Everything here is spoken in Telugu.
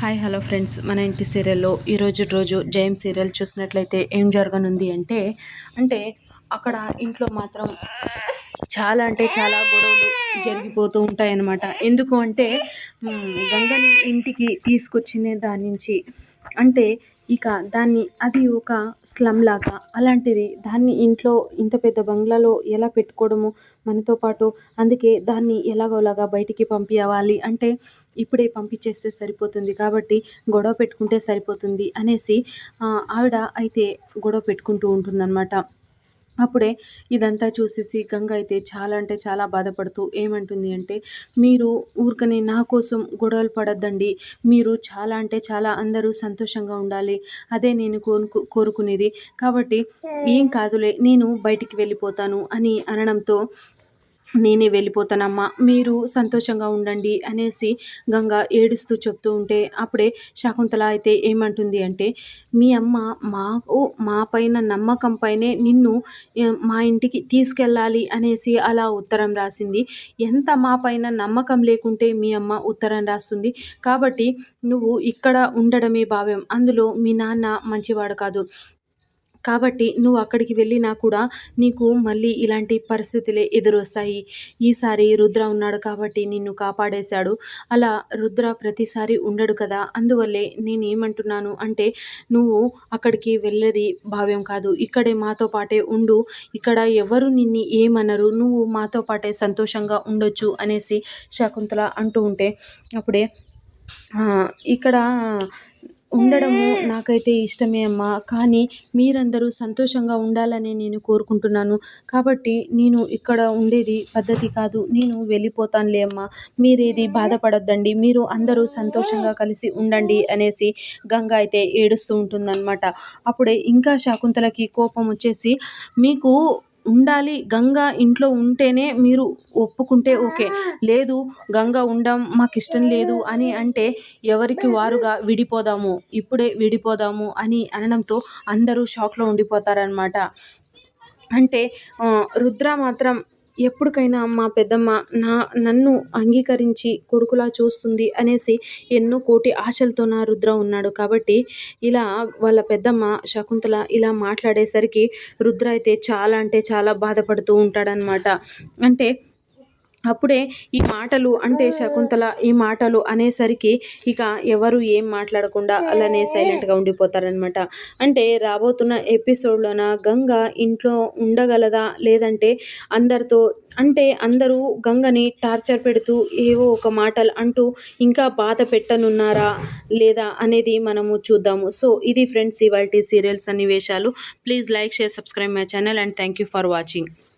Hi hello friends. మన ఇంటి సీరియల్లో ఈరోజు రోజు జయం సీరియల్ చూసినట్లయితే ఏం జరగనుంది అంటే అంటే అక్కడ ఇంట్లో మాత్రం చాలా అంటే చాలా గొడవలు జరిగిపోతూ ఉంటాయన్నమాట. ఎందుకు అంటే గంగని ఇంటికి తీసుకొచ్చిన దాని నుంచి అంటే ఇక దాన్ని అది ఒక స్లమ్ లాగా. అలాంటిది దాన్ని ఇంట్లో ఇంత పెద్ద బంగ్లాలో ఎలా పెట్టుకోవడము మనతో పాటు? అందుకే దాన్ని ఎలాగోలాగా బయటికి పంపించాలి అంటే ఇప్పుడే పంపించేస్తే సరిపోతుంది కాబట్టి గొడవ పెట్టుకుంటే సరిపోతుంది అనేసి ఆవిడ అయితే గొడవ పెట్టుకుంటూ ఉంటుందన్నమాట. అప్పుడే ఇదంతా చూసేసి గంగ అయితే చాలా అంటే చాలా బాధపడుతూ ఏమంటుంది అంటే మీరు ఊరికనే నా కోసం గొడవలు పడద్దండి. మీరు చాలా అంటే చాలా అందరూ సంతోషంగా ఉండాలి. అదే నేను కోరుకు కోరుకునేది. కాబట్టి ఏం కాదులే నేను బయటికి వెళ్ళిపోతాను అని అనడంతో నేనే వెళ్ళిపోతానమ్మా మీరు సంతోషంగా ఉండండి అనేసి గంగ ఏడుస్తూ చెప్తూ ఉంటే అప్పుడే శాకుంతల అయితే ఏమంటుంది అంటే మీ అమ్మ మాకు మా పైన నమ్మకం పైనే నిన్ను మా ఇంటికి తీసుకెళ్ళాలి అనేసి అలా ఉత్తరం రాసింది. ఎంత మా పైన నమ్మకం లేకుంటే మీ అమ్మ ఉత్తరం రాస్తుంది. కాబట్టి నువ్వు ఇక్కడ ఉండడమే భావ్యం అందులో మీ నాన్న మంచివాడు కాదు. కాబట్టి నువ్వు అక్కడికి వెళ్ళినా కూడా నీకు మళ్ళీ ఇలాంటి పరిస్థితులే ఎదురొస్తాయి. ఈసారి రుద్ర ఉన్నాడు కాబట్టి నిన్ను కాపాడేశాడు. అలా రుద్ర ప్రతిసారి ఉండడు కదా. అందువల్లే నేను ఏమంటున్నాను అంటే నువ్వు అక్కడికి వెళ్ళేది భావ్యం కాదు. ఇక్కడే మాతో పాటే ఉండు. ఇక్కడ ఎవరు నిన్ను ఏమనరు. నువ్వు మాతో పాటే సంతోషంగా ఉండొచ్చు అనేసి శకుంతల అంటూ ఉంటే అప్పుడే ఇక్కడ ఉండడము నాకైతే ఇష్టమే అమ్మా. కానీ మీరందరూ సంతోషంగా ఉండాలని నేను కోరుకుంటున్నాను. కాబట్టి నేను ఇక్కడ ఉండేది పద్ధతి కాదు. నేను వెళ్ళిపోతానులే అమ్మా. మీరేది బాధపడొద్దండి. మీరు అందరూ సంతోషంగా కలిసి ఉండండి అనేసి గంగ అయితే ఏడుస్తూ ఉంటుందన్నమాట. అప్పుడే ఇంకా శాకుంతలకి కోపం వచ్చేసి మీకు ఉండాలి. గంగ ఇంట్లో ఉంటేనే మీరు ఒప్పుకుంటే ఓకే. లేదు గంగ ఉండం మాకు ఇష్టం లేదు అని అంటే ఎవరికి వారుగా విడిపోదాము ఇప్పుడే విడిపోదాము అని అనడంతో అందరూ షాక్లో ఉండిపోతారనమాట అంటే రుద్ర మాత్రం ఎప్పటికైనా మా పెద్దమ్మ నా నన్ను అంగీకరించి కొడుకులా చూస్తుంది అనేసి ఎన్నో కోటి ఆశలతో నా రుద్ర ఉన్నాడు. కాబట్టి ఇలా వాళ్ళ పెద్దమ్మ శకుంతల ఇలా మాట్లాడేసరికి రుద్ర అయితే చాలా అంటే చాలా బాధపడుతూ ఉంటాడనమాట అంటే అప్పుడే ఈ మాటలు అంటే శకుంతల ఈ మాటలు అనేసరికి ఇక ఎవరు ఏం మాట్లాడకుండా అలానే సైలెంట్గా ఉండిపోతారనమాట అంటే రాబోతున్న ఎపిసోడ్లోన గంగ ఇంట్లో ఉండగలదా? లేదంటే అందరితో అంటే అందరూ గంగని టార్చర్ పెడుతూ ఏవో ఒక మాటలు అంటూ ఇంకా బాధ పెట్టనున్నారా? లేదా అనేది మనము చూద్దాము. సో ఇది ఫ్రెండ్స్ ఇవాళ సీరియల్స్ సన్నివేశాలు. Please like share subscribe my channel and thank you for watching.